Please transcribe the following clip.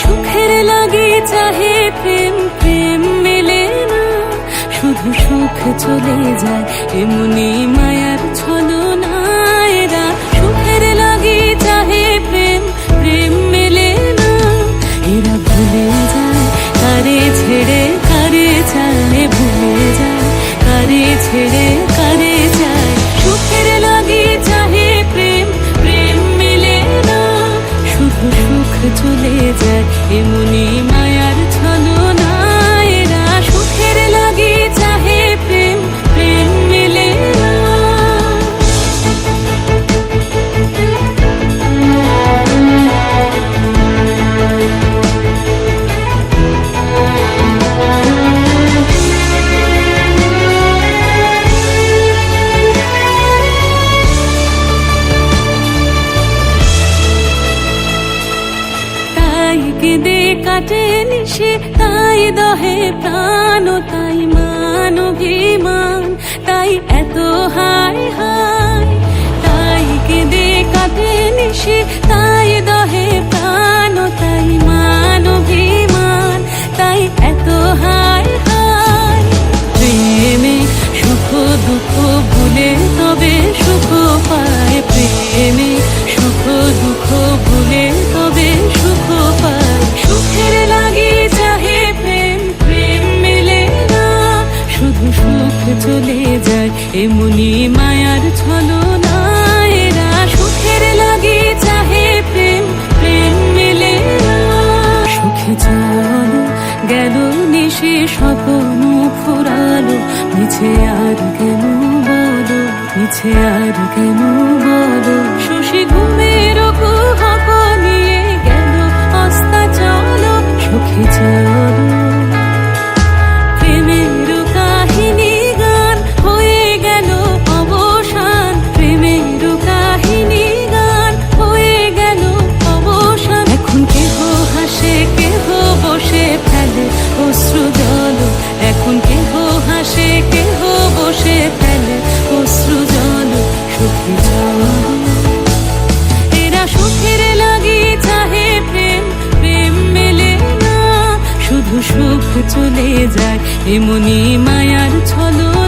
সুখের লাগে চাহে প্রেম প্রেম মেলে না। শুধু সুখ চলে যায়, এমনি মায়ার ছলো নাইরা সুখের লাগে চাহে প্রেম প্রেম মেলে না। এরা ভুলে যায়, কারে ছেড়ে কারে চায় ভুলে যায়, কারে ছেড়ে কারে যায়। সুখের লাগে চাহে প্রেম প্রেম মেলে না। শুধু যায় এমনি মায়ার তাই কেঁদে কাটে নিশে তাই দহে প্রাণ, তাই মান তাই এত হায় হায়। তাই কেঁদে কাটে নিশে তাই দহে প্রাণ, তাই মান তাই এত হায় হায়। প্রেমে সুখ, দুঃখ ভুলে তবে সুখ পায়। প্রেমে সুখ, দুঃখ ভুলে স্বপ্ন ফুরালো মিছে আর কেন বলো মিছে আর কেন বলো শশী সুখ চলে যায় এমনি মায়ার ছলো